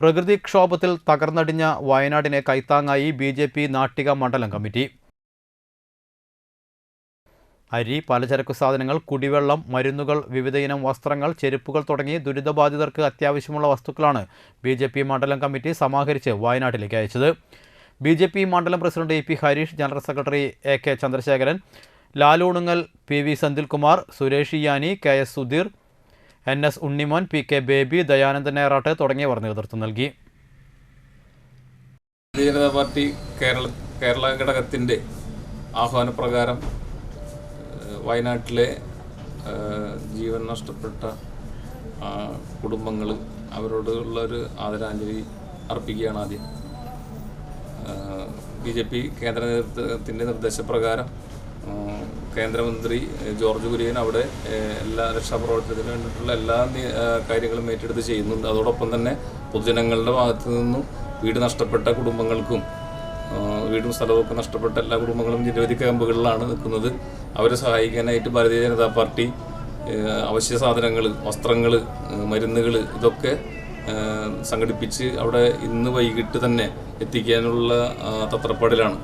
പ്രകൃതിക്ഷോഭത്തിൽ തകർന്നടിഞ്ഞ വയനാടിനെ കൈത്താങ്ങായി ബി ജെ പി നാട്ടിക മണ്ഡലം കമ്മിറ്റി. അരി പലചരക്കു സാധനങ്ങൾ കുടിവെള്ളം മരുന്നുകൾ വിവിധയിനം വസ്ത്രങ്ങൾ ചെരുപ്പുകൾ തുടങ്ങി ദുരിതബാധിതർക്ക് അത്യാവശ്യമുള്ള വസ്തുക്കളാണ് ബി ജെ പി മണ്ഡലം കമ്മിറ്റി സമാഹരിച്ച് വയനാട്ടിലേക്ക് അയച്ചത്. ബി ജെ പി മണ്ഡലം president A P Harish general secretary A K Chandrasekharan ലാലൂണുങ്ങൽ P V Senthilkumar Suresh ഇയാനി K S Sudheer N S Unnimon P K Baby Dayanandan നേറാട്ട് തുടങ്ങിയവർ നേതൃത്വം നൽകി. ഭാരതീയ ജനതാ പാർട്ടി കേരള കേരള ഘടകത്തിന്റെ ആഹ്വാനപ്രകാരം വയനാട്ടിലെ ജീവൻ നഷ്ടപ്പെട്ട കുടുംബങ്ങൾ അവരോടുള്ള ഒരു ആദരാഞ്ജലി അർപ്പിക്കുകയാണ് ആദ്യം. ബി ജെ പി കേന്ദ്ര നേതൃത്വത്തിന്റെ നിർദ്ദേശപ്രകാരം കേന്ദ്രമന്ത്രി ജോർജ് കുര്യൻ അവിടെ എല്ലാ രക്ഷാപ്രവർത്തനത്തിന് വേണ്ടിയിട്ടുള്ള എല്ലാ കാര്യങ്ങളും ഏറ്റെടുത്ത് ചെയ്യുന്നുണ്ട്. അതോടൊപ്പം തന്നെ പൊതുജനങ്ങളുടെ ഭാഗത്തു നിന്നും വീട് നഷ്ടപ്പെട്ട കുടുംബങ്ങൾക്കും വീടും സ്ഥലവും നഷ്ടപ്പെട്ട എല്ലാ കുടുംബങ്ങളും നിരവധി ക്യാമ്പുകളിലാണ് നിൽക്കുന്നത്. അവരെ സഹായിക്കാനായിട്ട് ഭാരതീയ ജനതാ പാർട്ടി അവശ്യ സാധനങ്ങൾ വസ്ത്രങ്ങൾ മരുന്നുകൾ ഇതൊക്കെ സംഘടിപ്പിച്ച് അവിടെ ഇന്ന് വൈകിട്ട് തന്നെ എത്തിക്കാനുള്ള തത്രപ്പാടിലാണ്.